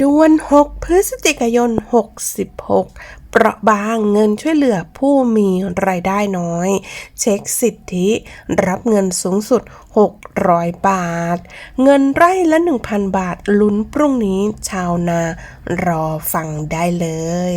ดวน 6 พฤศจิกายน 66 เปราะบางเงินช่วยเหลือผู้มีรายได้น้อย เช็คสิทธิรับเงินสูงสุด 600 บาท เงินไร่ละ 1,000 บาทลุ้นพรุ่งนี้ชาวนารอฟังได้เลย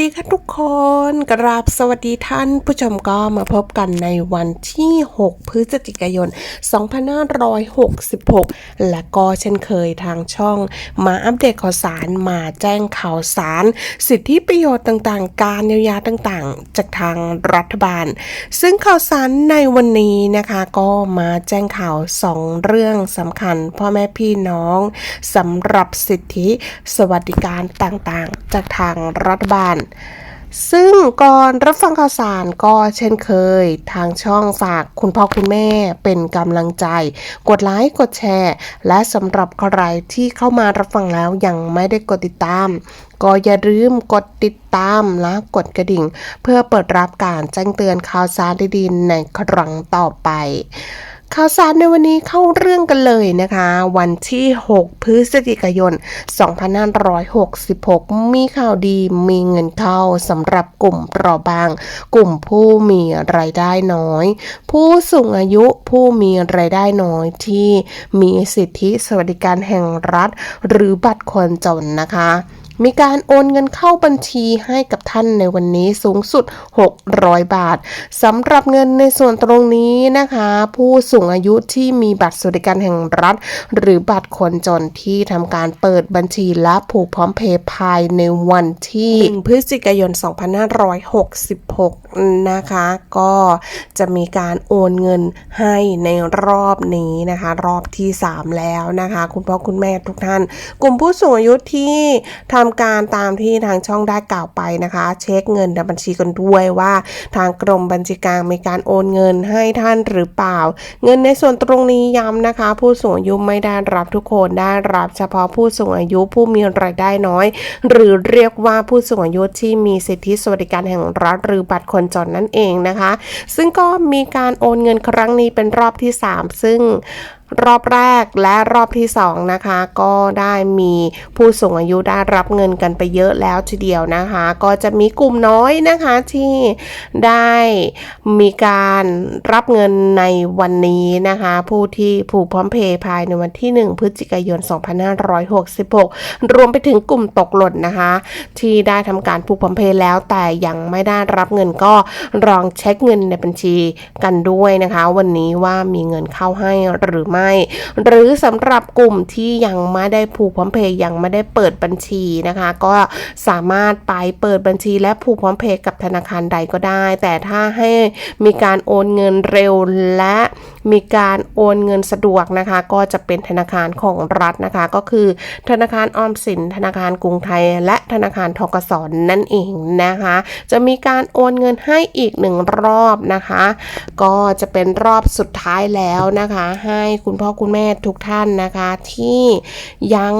ดีค่ะทุกคนกราบสวัสดีท่านผู้ชมก็มาพบกันในวันที่ 6 พฤศจิกายน 2566 และก็เช่นเคยทางช่อง มาอัปเดตข่าวสารมาแจ้งข่าวสาร สิทธิประโยชน์ต่างๆ การเยียวยาต่างๆ จากทางรัฐบาล ซึ่งข่าวสารในวันนี้นะคะ ก็มาแจ้งข่าว 2 เรื่องสำคัญ พ่อแม่พี่น้องสำหรับสิทธิสวัสดิการต่างๆ จากทางรัฐบาลซึ่งก่อนรับฟังข่าวสารก็เช่นเคย ทางช่องฝากคุณพ่อคุณแม่เป็นกำลังใจ กดไลค์กดแชร์ และสำหรับใครที่เข้ามารับฟังแล้วยังไม่ได้กดติดตาม ก็อย่าลืมกดติดตามและกดกระดิ่ง เพื่อเปิดรับการแจ้งเตือนข่าวสารดีๆในครั้งต่อไป ข่าวสารในวันนี้เข้าเรื่องกันเลยนะคะ วันที่ 6 พฤศจิกายน 2566 มีข่าวดีมีเงินเข้าสำหรับกลุ่มเปราะบาง กลุ่มผู้มีรายได้น้อย ผู้สูงอายุผู้มีรายได้น้อยที่มีสิทธิสวัสดิการแห่งรัฐ หรือบัตรคนจนนะคะ มีการโอนเงินเข้าบัญชีให้กับท่านในวันนี้สูงสุด 600 บาทสำหรับเงินในส่วนตรงนี้นะคะ ผู้สูงอายุที่มีบัตรสวัสดิการแห่งรัฐ หรือบัตรคนจนที่ทำการเปิดบัญชีและผูกพร้อมเพย์ภายในวันที่1พฤศจิกายน 2566 นะคะ ก็จะมีการโอนเงินให้ในรอบนี้นะคะ รอบที่ 3 แล้วนะคะ คุณพ่อคุณแม่ทุกท่าน กลุ่มผู้สูงอายุที่ทำการตามที่ทางช่องได้กล่าวไปนะคะ เช็คเงินในบัญชีกันด้วยว่า ทางกรมบัญชีกลางมีการโอนเงินให้ท่านหรือเปล่า เงินในส่วนตรงนี้ย้ำนะคะ ผู้สูงอายุไม่ได้รับทุกคนได้รับเฉพาะผู้สูงอายุผู้มีรายได้น้อย หรือเรียกว่าผู้สูงอายุที่มีสิทธิสวัสดิการแห่งรัฐหรือบัตรคนจนนั่นเองนะคะ ซึ่งก็มีการโอนเงินครั้งนี้เป็นรอบที่ 3 ซึ่ง รอบแรกและรอบที่ 2 นะคะ ก็ได้มีผู้สูงอายุได้รับเงินกันไปเยอะแล้วทีเดียวนะคะ ก็จะมีกลุ่มน้อยนะคะที่ได้มีการรับเงินในวันนี้นะคะ ผู้ที่ผูกพร้อมเพย์ภายในวันที่ 1 พฤศจิกายน 2566 รวมไปถึงกลุ่มตกหล่นนะคะ ที่ได้ทำการผูกพร้อมเพย์แล้วแต่ยังไม่ได้รับเงินก็ลองเช็คเงินในบัญชีกันด้วยนะคะ วันนี้ว่ามีเงินเข้าให้หรือไม่หรือสำหรับกลุ่มที่ยังไม่ได้ผูกพร้อมเพย์ยังไม่ได้เปิดบัญชีนะคะ ก็สามารถไปเปิดบัญชีและผูกพร้อมเพย์กับธนาคารใดก็ได้ แต่ถ้าให้มีการโอนเงินเร็วและมีการโอนเงินสะดวกนะคะ ก็จะเป็นธนาคารของรัฐนะคะ ก็คือ ธนาคารออมสิน ธนาคารกรุงไทย และธนาคารทกสนั่นเองนะคะ จะมีการโอนเงินให้อีกหนึ่งรอบนะคะ ก็จะเป็นรอบสุดท้ายแล้วนะคะ ให้คุณพ่อคุณแม่ทุกท่านนะคะที่ยัง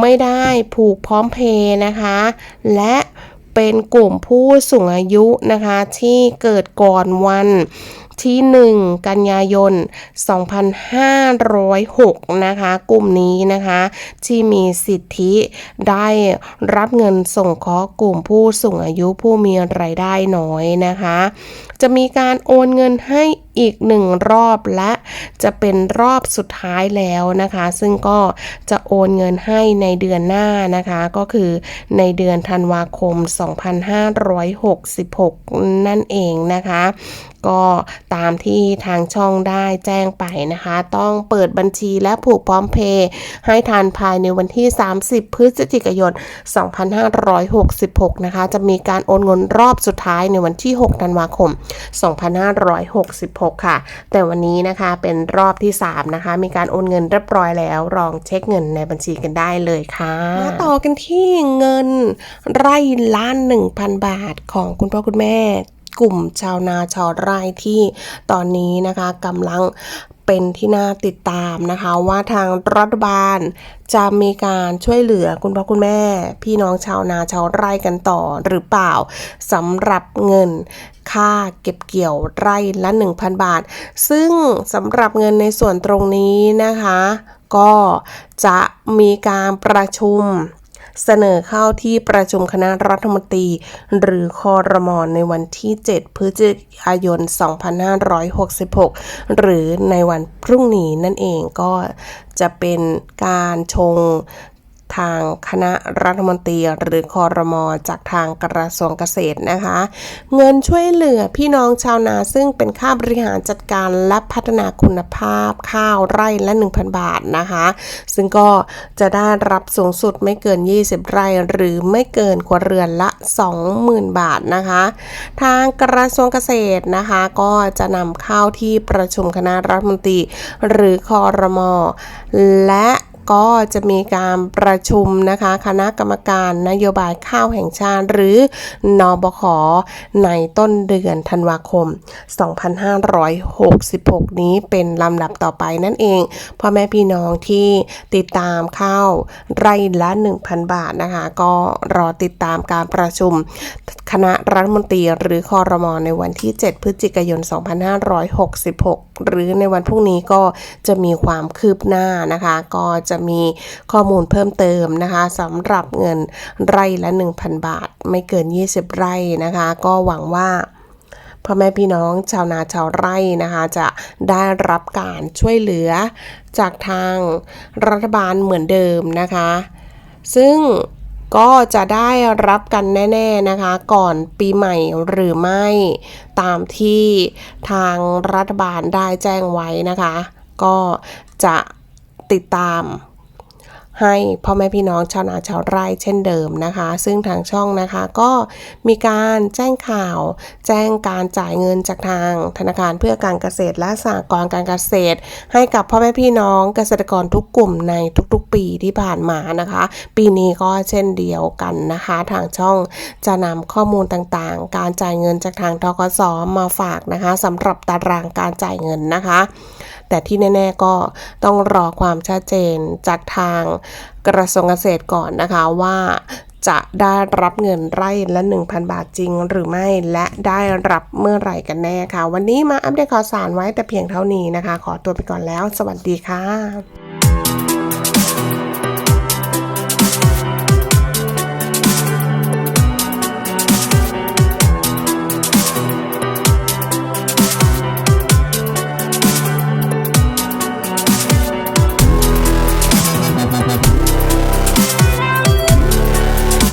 ไม่ได้ผูกพร้อมเพย์นะคะ และเป็นกลุ่มผู้สูงอายุนะคะที่เกิดก่อนวัน ที่ 1 กันยายน 2506 นะคะ กลุ่มนี้นะคะ ที่มีสิทธิได้รับเงินส่งเคราะห์กลุ่มผู้สูงอายุผู้มีรายได้น้อยนะคะ จะมีการโอนเงินให้ อีกหนึ่งรอบและจะเป็นรอบสุดท้ายแล้วนะคะ ซึ่งก็จะโอนเงินให้ในเดือนหน้านะคะ ก็คือในเดือนธันวาคม 2566 นั่นเองนะคะก็ตามที่ทางช่องได้แจ้งไปนะคะ ต้องเปิดบัญชีและผูกพร้อมเพย์ให้ทันภายในวันที่ 30 พฤศจิกายน 2566 นะคะ จะมีการโอนเงินรอบสุดท้ายในวันที่ 6 ธันวาคม 2566 2566ค่ะ แต่วันนี้นะคะเป็นรอบที่ 3 นะคะ มีการโอนเงินเรียบร้อยแล้วลองเช็คเงินในบัญชีกันได้เลยค่ะมาต่อกันที่เงินไร่ล้าน 1,000 บาทของคุณพ่อคุณแม่กลุ่มชาวนาชาวไร่ที่ตอนนี้นะคะกำลัง เป็นที่น่าติดตามนะคะ ว่าทางรัฐบาลจะมีการช่วยเหลือคุณพ่อคุณแม่ พี่น้องชาวนาชาวไร่กันต่อหรือเปล่าสำหรับเงินค่าเก็บเกี่ยวไร่ละ 1,000 บาท ซึ่งสำหรับเงินในส่วนตรงนี้นะคะ ก็จะมีการประชุม เสนอเข้าที่ประชุมคณะรัฐมนตรี หรือคอรมอนในวันที่ 7 พฤศจิกายน 2566 หรือในวันพรุ่งนี้นั่นเองก็จะเป็นการชง ทางคณะรัฐมนตรีหรือคอรมอจากทางกระทรวงเกษตรนะคะ เงินช่วยเหลือพี่น้องชาวนาซึ่งเป็นค่าบริหารจัดการและพัฒนาคุณภาพข้าวไร่ละ 1,000 บาทนะคะ ซึ่งก็จะได้รับสูงสุดไม่เกิน 20 ไร่หรือไม่เกินครัวเรือนละ 20,000 บาทนะคะ ทางกระทรวงเกษตรนะคะก็จะนำข้าวที่ประชุมคณะรัฐมนตรี หรือคอรมอและ ก็จะมีการประชุมนะคะคณะกรรมการนโยบายข้าวแห่งชาติ หรือนอบขในต้นเดือนธันวาคม 2566 นี้เป็นลำดับต่อไปนั่นเองพ่อแม่พี่น้องที่ติดตามข้าวไร่ละ 1,000 บาทนะคะ ก็รอติดตามการประชุมคณะรัฐมนตรีหรือคอรมอในวันที่ 7 พฤศจิกายน 2566 หรือในวันพรุ่งนี้ก็จะมีความคืบหน้านะคะ ก็จะมีข้อมูลเพิ่มเติมนะคะสำหรับเงินไร่ละ 1,000 บาท ไม่เกิน 20 ไร่นะคะ ก็หวังว่าพ่อแม่พี่น้องชาวนาชาวไร่นะคะจะได้รับการช่วยเหลือจากทางรัฐบาลเหมือนเดิมนะคะ ซึ่ง ก็จะได้รับกันแน่ๆนะคะ ก่อนปีใหม่หรือไม่ ตามที่ทางรัฐบาลได้แจ้งไว้นะคะ ก็จะติดตาม ให้พ่อแม่พี่น้องชาวนาชาวไร่เช่นเดิมนะคะ ซึ่งทางช่องนะคะก็มีการแจ้งข่าว แจ้งการจ่ายเงินจากทางธนาคารเพื่อการเกษตรและสหกรณ์การเกษตร ให้กับพ่อแม่พี่น้องเกษตรกรทุกกลุ่มในทุกๆ ปีที่ผ่านมานะคะ ปีนี้ก็เช่นเดียวกันนะคะ ทางช่องจะนำข้อมูลต่างๆ การจ่ายเงินจากทางทกสมาฝากนะคะสำหรับตารางการจ่ายเงินนะคะ แต่ที่แน่ ๆ ก็ต้องรอความชัดเจนจากทางกระทรวงเกษตรก่อนนะคะว่าจะได้รับเงินไร่ละ 1,000 บาทจริงหรือไม่และได้รับเมื่อไหร่กันแน่ค่ะ วันนี้มาอัปเดตข่าวสารไว้แต่เพียงเท่านี้นะคะ ขอตัวไปก่อนแล้ว สวัสดีค่ะ